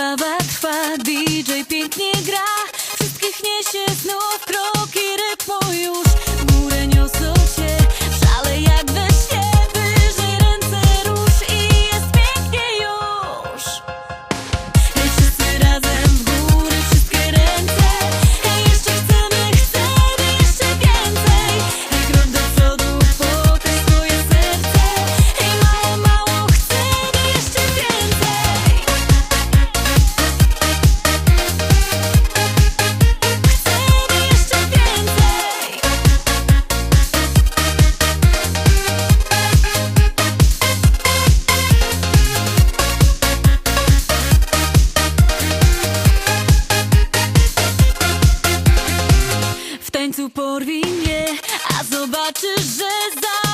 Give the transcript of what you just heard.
zabawa trwa, DJ pięknie gra. Wszystkich niesie znów kroki rytmu już. końcu porwij mnie, a zobaczysz, że za